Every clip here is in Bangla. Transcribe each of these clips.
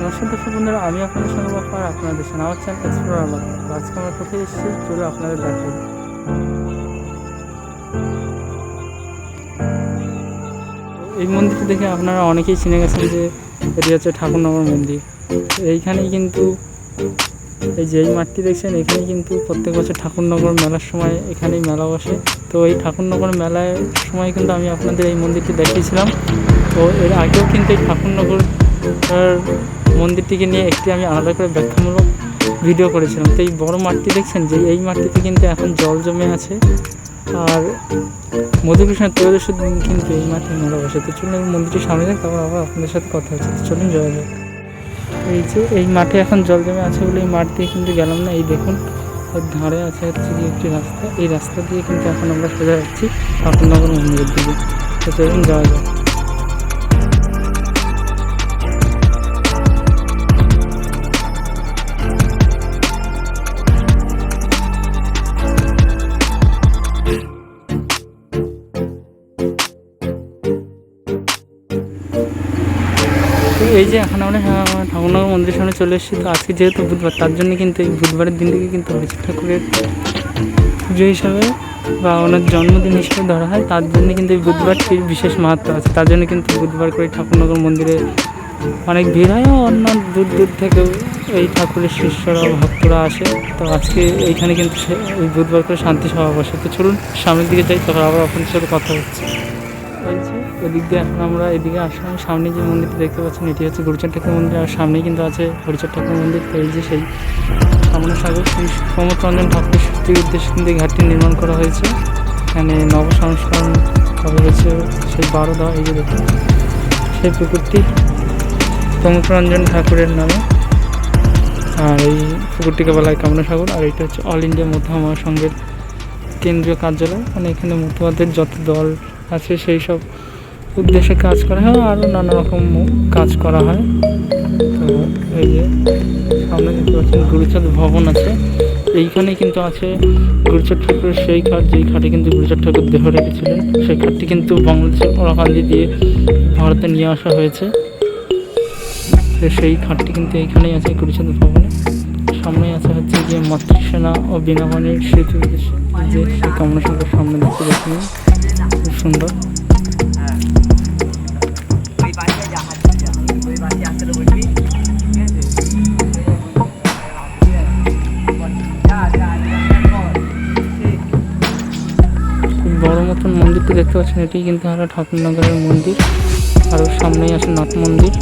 নমস্কার দর্শক বন্ধুরা, আমি আপনাদের সঙ্গে আপনারা দেখছেন আমার চ্যানেল এক্সপ্লোর আলাদা আজকে আমরা কোথায় এসেছি, চলে আপনাদের দেখাই। এই মন্দিরটি দেখে আপনারা অনেকেই চিনে গেছেন যে এটি হচ্ছে ঠাকুরনগর মন্দির। এইখানেই কিন্তু এই যে এই মাঠটি দেখছেন, এখানে কিন্তু প্রত্যেক বছর ঠাকুরনগর মেলার সময় এখানেই মেলা বসে। তো এই ঠাকুরনগর মেলার সময় কিন্তু আমি আপনাদের এই মন্দিরটি দেখিয়েছিলাম। তো এর আগেও কিন্তু এই ঠাকুরনগর মন্দিরটিকে নিয়ে একটি আমি আলাদা করে ব্যাখ্যামূলক ভিডিও করেছিলাম। তো এই বড় মাঠটি দেখছেন যে এই মাঠটিতে কিন্তু এখন জল জমে আছে আর মধুকৃষ্ণ ত্রয়োদশের দিন কিন্তু এই মাঠে মেলা বসে। তো চলুন এই মন্দিরটির সামনে যাক তারপর আবার আপনাদের সাথে কথা হচ্ছে। তো চলুন যাওয়া যাক। এই যে এই মাঠে এখন জল জমে আছে বলে এই মাঠ দিয়ে কিন্তু গেলাম না। এই দেখুন, ওর ধারে আছে হচ্ছে যে একটি রাস্তা। এই রাস্তা দিয়ে কিন্তু এখন আমরা সোজা যাচ্ছি ঠাকুরনগর মন্দিরের দিকে। তো চলুন যাওয়া যাক। এই যে এখন আমরা আহ, ঠাকুরনগর মন্দিরের সামনে চলে এসেছি। তো আজকে যেহেতু বুধবার তার জন্য কিন্তু এই বুধবারের দিনটিকে কিন্তু হরিচাঁদ ঠাকুরের পুজো হিসাবে বা ওনার জন্মদিন হিসেবে ধরা হয়। তার জন্য কিন্তু এই বুধবারটির বিশেষ মাহাত্ম আছে। তার জন্য কিন্তু বুধবার করে ঠাকুরনগর মন্দিরে অনেক ভিড় হয় অন্য দূর দূর থেকেও এই ঠাকুরের শিষ্যরা ভক্তরা আসে। তো আজকে এইখানে কিন্তু এই বুধবার করে শান্তি সভা বসে। তো চলুন সামনের দিকে যাই তখন আবার আপনাদের সাথে কথা হচ্ছে। এদিক দিয়ে এখন আমরা এদিকে আসলাম। সামনে যে মন্দিরটি দেখতে পাচ্ছেন, এটি হচ্ছে গুরুচার ঠাকুর মন্দির। আর সামনেই কিন্তু আছে হরিচার ঠাকুর মন্দির। তো এই যে সেই সামনে সাগর, সেই প্রমোদ রঞ্জন ঠাকুরের সৃষ্টির উদ্দেশ্যে কিন্তু ঘাটটি নির্মাণ করা হয়েছে। এখানে নব সংস্করণ করা হয়েছে সেই বারো দেওয়া এই যে দেখুন, সেই পুকুরটি প্রমোদরঞ্জন ঠাকুরের নামে। আর এই পুকুরটিকে বলা হয় কামনা সাগর, আর এটা হচ্ছে অল ইন্ডিয়া মধ্যমা মহাসংঘের কেন্দ্রীয় কার্যালয়। মানে এখানে মতুয়াদের যত দল আছে সেই সব উদ্দেশ্যে কাজ করা, হয় আরও নানা রকম কাজ করা হয়। তো এই যে সামনে দেখতে পাচ্ছেন গুরুচাঁদ ভবন আছে। এইখানে কিন্তু আছে গুরুচাঁদ ঠাকুরের সেই খাট যেই খাটে কিন্তু গুরুচাঁদ ঠাকুর দেহ রেখেছিলেন। সেই খাটটি কিন্তু বাংলাদেশের ওরাকান্দি দিয়ে ভারতে নিয়ে আসা হয়েছে। সেই খাটটি কিন্তু এইখানেই আছে গুরুচাঁদ ভবনে। সামনে আছে হচ্ছে যে মাতৃসেনা ও স্মৃতি উদ্দেশ্যে যে সেই কামনা সামনে দেখতে দেখুন খুব সুন্দর। বড় মতন মন্দিরটি দেখতে পাচ্ছেন এটি কিন্তু হলো ঠাকুরনগরের মন্দির। আর সামনেই আছে নাথ মন্দির।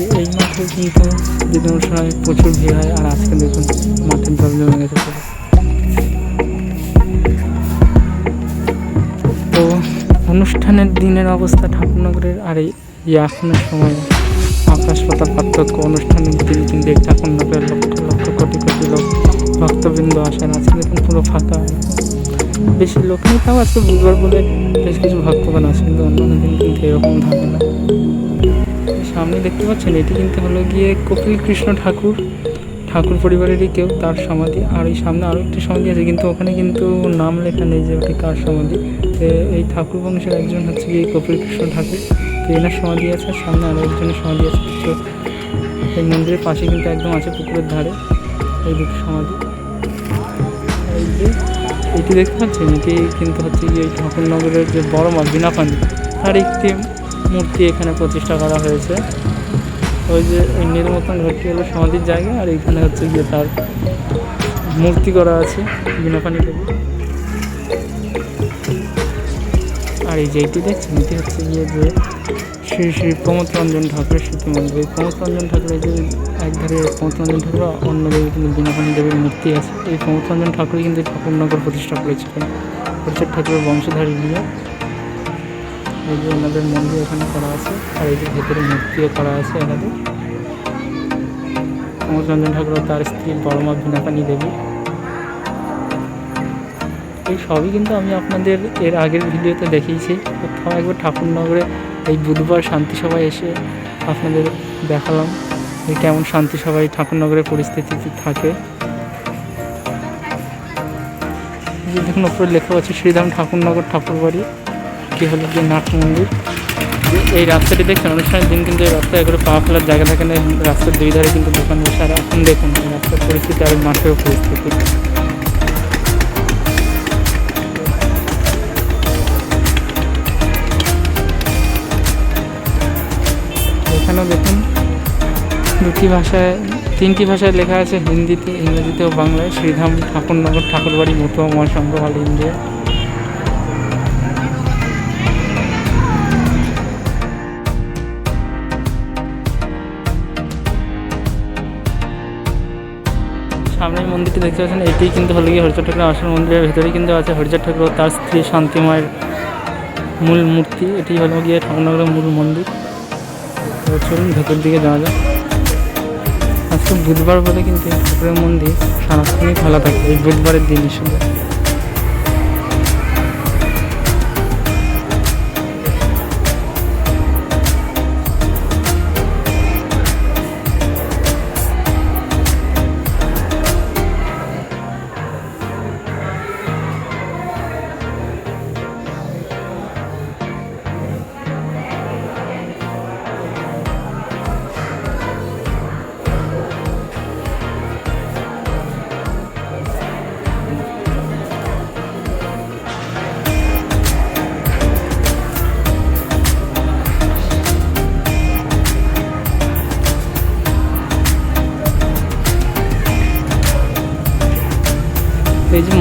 যে এই মাঠে কিন্তু দিনের সময় প্রচুর ভিড় হয় আর আজকে দেখুন মাঠের জল জমে গেছে তো অনুষ্ঠানের দিনের অবস্থা ঠাকুরনগরের আর এই এখনের সময় আকাশ পাতাল পার্থক্য অনুষ্ঠানের দিন কিন্তু এই ঠাকুরনগরের লক্ষ লক্ষ কোটি কোটি লোক ভক্তবৃন্দ আসেন। আজকে দেখুন পুরো ফাঁকা। বেশি লোক নেই, তাও আজকে বুধবার বলে বেশ কিছু ভক্তগণ কিন্তু অন্যান্য দিন কিন্তু এরকম থাকে না। সামনে দেখতে পাচ্ছেন, এটি কিন্তু হলো গিয়ে কপিল কৃষ্ণ ঠাকুর ঠাকুর পরিবারেরই কেউ, তার সমাধি। আর এই সামনে আরও একটি সমাধি আছে, কিন্তু ওখানে কিন্তু নাম লেখা নেই যে ওটি কার সমাধি। তো এই ঠাকুর বংশের একজন হচ্ছে গিয়ে কপিল কৃষ্ণ ঠাকুর। তো এনার সমাধি আছে, আর সামনে আরও একজনের সমাধি আছে। তো এই মন্দিরের পাশে কিন্তু একদম আছে পুকুরের ধারে এই দুটো সমাধি। এই যে এটি দেখতে পাচ্ছেন, এটি কিন্তু হচ্ছে গিয়ে ঠাকুরনগরের যে বড় মা বিনাপানি তার একটি মূর্তি এখানে প্রতিষ্ঠা করা হয়েছে। ওই যে নীল মতন ঘরটি হলো সমাধির জায়গা আর এখানে হচ্ছে গিয়ে তার মূর্তি করা আছে, বিনাপানি দেবী। আর এই যেটি দেখছেন, এটি হচ্ছে গিয়ে যে শ্রী শ্রী প্রমোদ রঞ্জন ঠাকুরের স্মৃতি মন্দির। এই প্রমোদ রঞ্জন ঠাকুরের যে একধারে প্রমোদ রঞ্জন ঠাকুর অন্য দেবী কিন্তু বিনাপানি দেবীর মূর্তি আছে, এই প্রমোদ রঞ্জন ঠাকুরই কিন্তু ঠাকুরনগর প্রতিষ্ঠা করেছিলেন। হরিচাঁদ ঠাকুরের বংশধারী নিয়ে এই যে ওনাদের মন্দির এখানে করা আছে, আর এই যে ভেতরে মূর্তিও করা আছে এনাদের অমরচন্দ্র ঠাকুর তার স্ত্রী বড়মা ভিনাকানী দেবী। এই সবই কিন্তু আমি আপনাদের এর আগের ভিডিওতে দেখিয়েছি। একবার ঠাকুরনগরে এই বুধবার শান্তি সভায় এসে আপনাদের দেখালাম যে কেমন শান্তি সভায় ঠাকুরনগরের পরিস্থিতি থাকে। দেখুন, ওপরে লেখা আছে, শ্রীধাম ঠাকুরনগর ঠাকুরবাড়ি। কি হলো যে নাট মন্দির। এই রাস্তাটি দেখছেন অনুষ্ঠানের দিন কিন্তু এই রাস্তায় করে পা ফেলার জায়গা থাকে না রাস্তার দুই ধারে কিন্তু দোকান বসে। আর এখন দেখুন, এই রাস্তার পরিস্থিতি আর মাঠের পরিস্থিতি। এখানেও দেখুন, দুটি ভাষায়, তিনটি ভাষায় লেখা আছে হিন্দিতে, ইংরেজিতে ও বাংলায়। শ্রীধাম ঠাকুরনগর, ঠাকুরবাড়ি মতুয়া মহাসংঘ অল ইন্ডিয়া মন্দিরটি দেখতে পাচ্ছেন এটি কিন্তু হলো গিয়ে হরিচর ঠাকুরের আসল মন্দিরের ভেতরে কিন্তু আছে হরিচর ঠাকুর তার স্ত্রী শান্তিময়ের মূল মূর্তি। এটি হলো গিয়ে ঠাকুরনগরের মূল মন্দির। তো চলুন ভেতর দিকে যাওয়া যাক। আজকে বুধবার বলে কিন্তু ঠাকুরের মন্দির সারাক্ষণই খোলা থাকে, এই বুধবারের দিন শুধু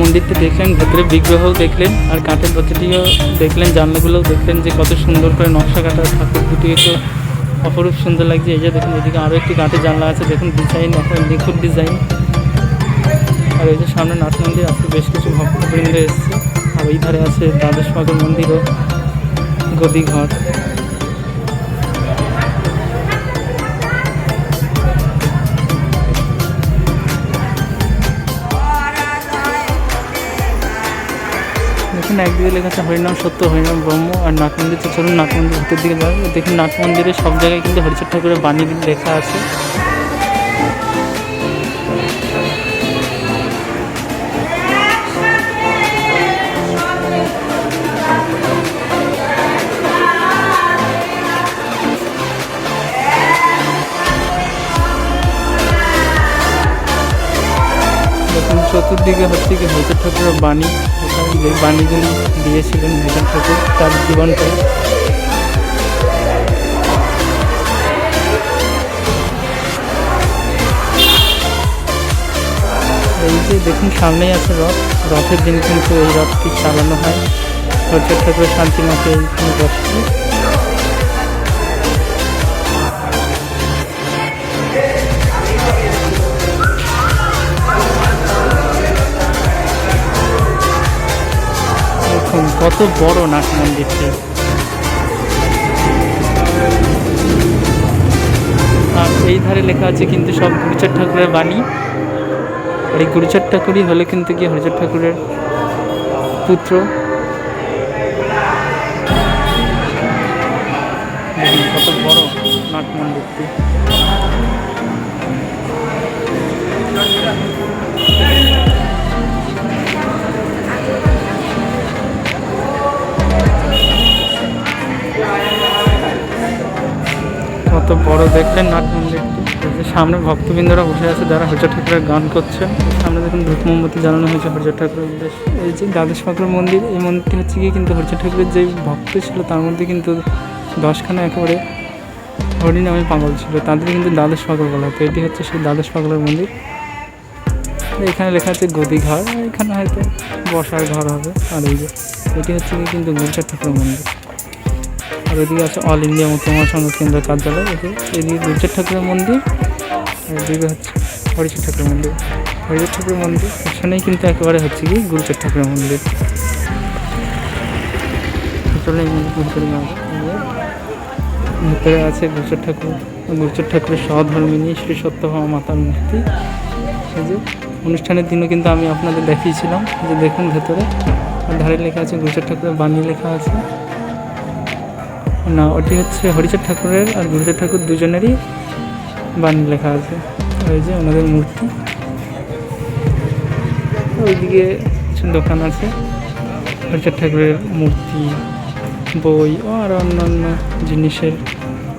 মন্দিরটা দেখলেন, ভেতরে বিগ্রহ দেখলেন, আর কাঠের প্রতিটিও দেখলেন, জানলাগুলোও দেখলেন যে কত সুন্দর করে নকশা কাটা ঠাকুর দুটিকে তো অপরূপ সুন্দর লাগছে। এই যে দেখুন, এদিকে আরও একটি কাঠের জানলা আছে, দেখুন ডিজাইন একটা নিখুঁত ডিজাইন আর এই যে সামনে নাট মন্দির আছে বেশ কিছু ভক্তবৃন্দ এসছে। আর ওই ধারে আছে দ্বাদশ পাগল মন্দির ও দেখুন একদিকে লেখা আছে হরিনাম সত্য, হরিনাম ব্রহ্ম আর নাট মন্দির তো চলুন নাট মন্দির ভিতর দিকে যাই দেখুন নাট মন্দিরে সব জায়গায় কিন্তু হরিচাঁদ ঠাকুরের বাণী লেখা আছে। চতুর্দিকে হচ্ছে কি হরিচাঁদ ঠাকুরের বাণী। যে বাণীগুলি দিয়েছিলেন হরিচাঁদ ঠাকুর তার জীবনটা এই যে দেখুন, সামনেই আছে রথ। রথের দিন কিন্তু এই রথটি চালানো হয়। হরিচাঁদ ঠাকুরের শান্তিমাকে এইখানে কত বড় নাট মন্দিরটি আর এই ধারে লেখা আছে কিন্তু সব গুরুচার ঠাকুরের বাণী। আর এই গুরুচার ঠাকুরই হলে কিন্তু কি হরিচাঁদ ঠাকুরের পুত্র। কত বড় নাট মন্দিরটি। কত বড় দেখলেন নাট মন্দিরটি সামনে ভক্তবৃন্দরা বসে আছে, যারা হরিচাঁদ ঠাকুরের গান করছেন সামনে দেখুন ধূপ মোমবাতি জ্বালানো হয়েছে হরিচাঁদ ঠাকুরের উদ্দেশ্যে। এই যে দ্বাদশ ঠাকুর মন্দির, এই মন্দিরটি হচ্ছে গিয়ে কিন্তু হরিচাঁদ ঠাকুরের যে ভক্ত ছিল, তার মধ্যে কিন্তু দশখানা একেবারে হরি নামে পাগল ছিল। তাদের কিন্তু দ্বাদশ পাগল বলা হতো এটি হচ্ছে সেই দ্বাদশ পাগলের মন্দির। এখানে লেখা আছে গদি ঘর। এখানে হয়তো বসার ঘর হবে। আর এই যে, এটি হচ্ছে কিন্তু গুরুচাঁদ ঠাকুরের মন্দির। আর ওইদিকে আছে অল ইন্ডিয়া মুসলমান সংঘ কেন্দ্র কার্যালয়। এদিকে গুরুচাঁদ ঠাকুরের মন্দির, আর এদিকে হচ্ছে হরিচাঁদ ঠাকুরের মন্দির। হরিচাঁদ ঠাকুরের মন্দির এখানেই কিন্তু একেবারে হচ্ছে কি গুরুচাঁদ ঠাকুরের মন্দির। ভিতরে আছে গুরুচর ঠাকুর। গুরুচর ঠাকুরের সহধর্মিনী শ্রী সত্যভামা মাতার মূর্তি। এই যে অনুষ্ঠানের দিনও কিন্তু আমি আপনাদের দেখিয়েছিলাম। যে দেখুন ভেতরে। ধারে লেখা আছে গুরুচর ঠাকুরের বাণী লেখা আছে। না, ওটি হচ্ছে হরিচর ঠাকুরের আর গুরুচর ঠাকুর দুজনেরই বাণী লেখা আছে। ওই যে ওনাদের মূর্তি। ওইদিকে কিছু দোকান আছে। হরিচর ঠাকুরের মূর্তি, বই ও আর অন্যান্য জিনিসের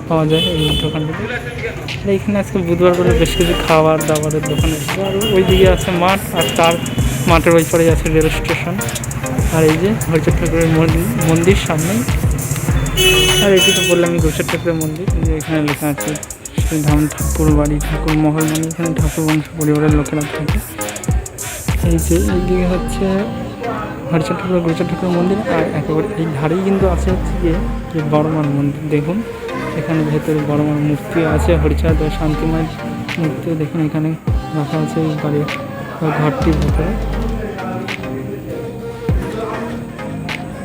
পাওয়া যায় এই দোকানটাতে। এইখানে আজকে বুধবার করে বেশ কিছু খাবার দাবারের দোকান আছে। আর ওইদিকে আছে মাঠ আর তার মাঠের ওই পারে আছে রেল স্টেশন। আর এই যে হরিচর ঠাকুরের মন্দির- মন্দির সামনে আর এটি তো বললাম ঘোষের ঠাকুরের মন্দির যে এখানে লেখা আছে শ্রীধাম ঠাকুর বাড়ি, ঠাকুর মহল মানে এখানে ঠাকুর বংশ পরিবারের লোকেরা থাকে। এই যে এইদিকে হচ্ছে হরিচার ঠাকুর গুরুচার ঠাকুরের মন্দির, আর একেবারে এই ধারেই কিন্তু আছে হচ্ছে গিয়ে, যে বড়মার মন্দির। দেখুন, এখানে ভেতরে বড়মার মূর্তি আছে, হরিচাঁদ ও মূর্তি, দেখুন এখানে রাখা আছে এই বাড়ির ঘরটির ভেতরে।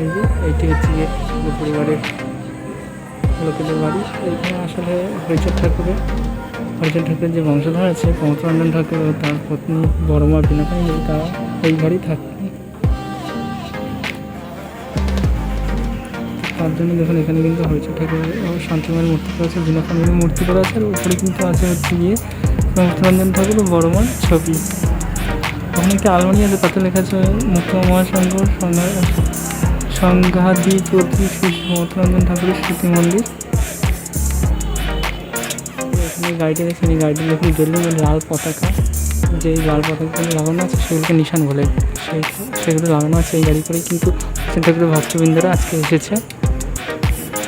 এই যে, এইটি হচ্ছে গিয়ে পরিবারের লোকেদের বাড়ি। এইখানে আসলে হরিচাঁদ ঠাকুরের হরিচাঁদ ঠাকুরের যে বংশধর আছে প্রমথরঞ্জন ঠাকুর ও তার পত্নী বড়মা বিনাপাই তারা এই ঘরেই থাকতেন তার জন্য দেখুন, এখানে কিন্তু হরিচাঁদ ঠাকুরের ও শান্তিমায়ের মূর্তি করা আছে বিনাপানির মূর্তি করা আছে, আর উপরে কিন্তু আছে হচ্ছে গিয়ে প্রমথরঞ্জন ঠাকুর ও বড়মার ছবি। ওখানে একটি আলমারি আছে, তাতে লেখা আছে, মুক্ত মহাসংঘ সংঘা- সংঘাধিপতি শ্রী ঠাকুরের স্মৃতি মন্দির এখানে গাড়িটা দেখছেন এই গাড়িটা দেখুন বেলুন লাল পতাকা যে লাল পতাকাগুলো লাগানো আছে সেগুলোকে নিশান বলে সেই সেগুলো লাগানো আছে এই গাড়ি করেই কিন্তু সে ঠাকুরের ভক্তবৃন্দরা আজকে এসেছে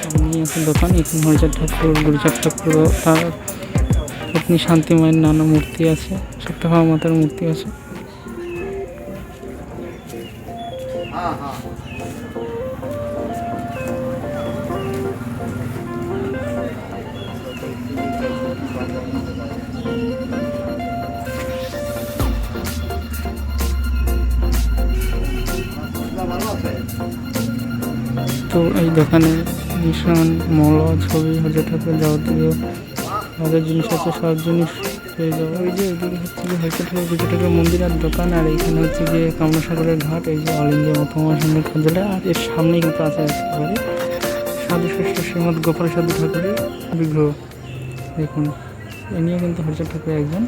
সামনে আছে দোকান এখানে হরিচাঁদ ঠাকুর গুরুচাঁদ ঠাকুর তার পত্নী শান্তিমায়ের নানা মূর্তি আছে সত্যভামা মাতার মূর্তি আছে হ্যাঁ হ্যাঁ দোকানে নিশান মল ছবি হজর ঠাকুর যাবতীয় আমাদের জিনিস আছে সব জিনিস পেয়ে যাব। ওই যে ওইদিকে হচ্ছে যে ঠাকুর পুজো ঠাকুর মন্দির আর দোকান, আর এইখানে হচ্ছে যে কামনাসাগরের ঘাট, এই যে অল ইন্ডিয়া মতমা সঙ্গে খাজলে, আর এর সামনেই কিন্তু আছে একেবারে সাধু শ্রীমৎ গোপাল সাধু ঠাকুরের বিগ্রহ। দেখুন, এ নিয়ে কিন্তু হজর ঠাকুর একজন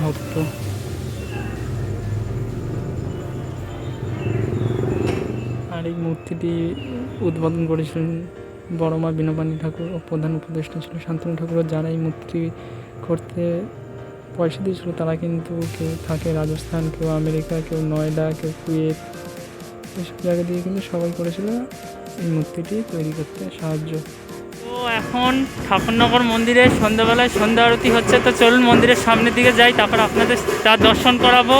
ভক্ত। আর এই মূর্তিটি উদ্বোধন করেছিলেন বড় মা বিনোবানী ঠাকুর ও প্রধান উপদেষ্টা ছিল শান্তনু ঠাকুর যারা এই মূর্তি করতে পয়সা দিয়েছিল, তারা কিন্তু কেউ থাকে রাজস্থান, কেউ আমেরিকা, কেউ নয়ডা, কেউ কুয়েত, এসব জায়গা দিয়ে কিন্তু সবাই করেছিল এই মূর্তিটি তৈরি করতে সাহায্য। তো এখন ঠাকুরনগর মন্দিরে সন্ধ্যাবেলায় সন্ধ্যা আরতি হচ্ছে, তো চলুন মন্দিরের সামনের দিকে যাই, তারপর আপনাদের তার দর্শন করাবো।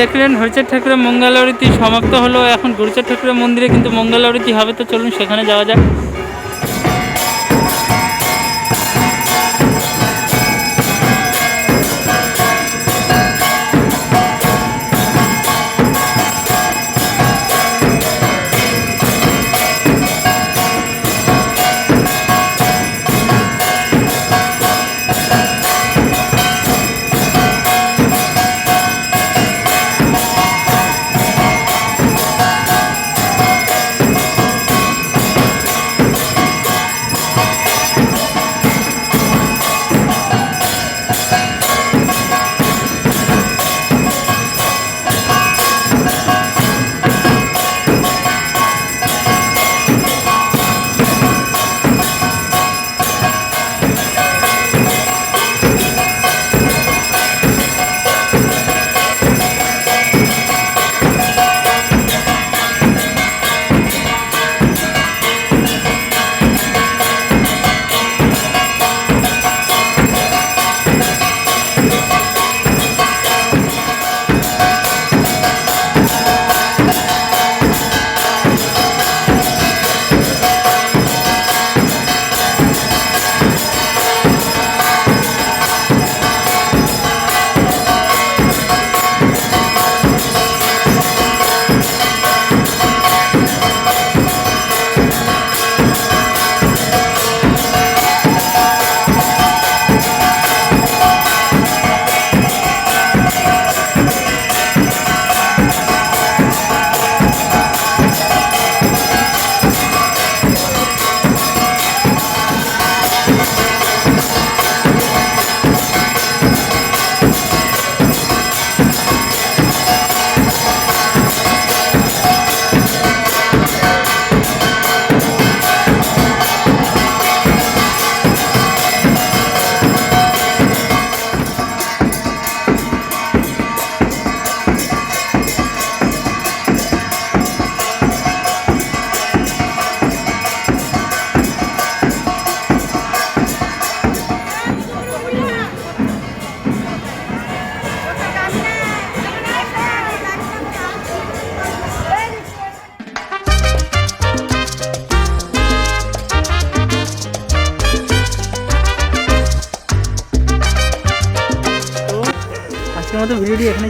দেখলেন হরিচার ঠাকুরের মঙ্গলারতি সমাপ্ত হলো। এখন হরিচাঁদ ঠাকুরের মন্দিরে কিন্তু মঙ্গলারতি হবে, তো চলুন সেখানে যাওয়া যাক।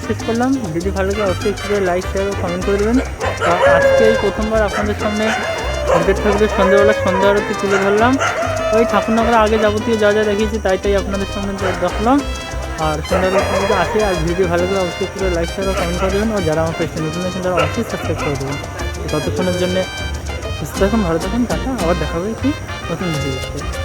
শেষ করলাম। ভিডিওটি ভালো লাগে, অবশ্যই একটু লাইক শেয়ার ও কমেন্ট করে দেবেন। আজকে এই প্রথমবার আপনাদের সামনে আপডেট ঠাকুরের সন্ধ্যাবেলা সন্ধ্যা আরতি তুলে ধরলাম। ওই ঠাকুর ঠাকুরনগরে আগে যাবতীয় যা যা দেখিয়েছি, তাই তাই আপনাদের সামনে দেখালাম। আর সন্ধ্যা আরতি যদি আসে, আর ভিডিও ভালো লাগে, অবশ্যই একটু লাইক শেয়ার ও কমেন্ট করে দেবেন। আর যারা আমার পেজটা নতুন আছেন, তারা অবশ্যই সাবস্ক্রাইব করে দেবেন। ততক্ষণের জন্য সুস্থ থাকুন, ভালো থাকুন, টাটা। আবার দেখা হবে একটি নতুন ভিডিও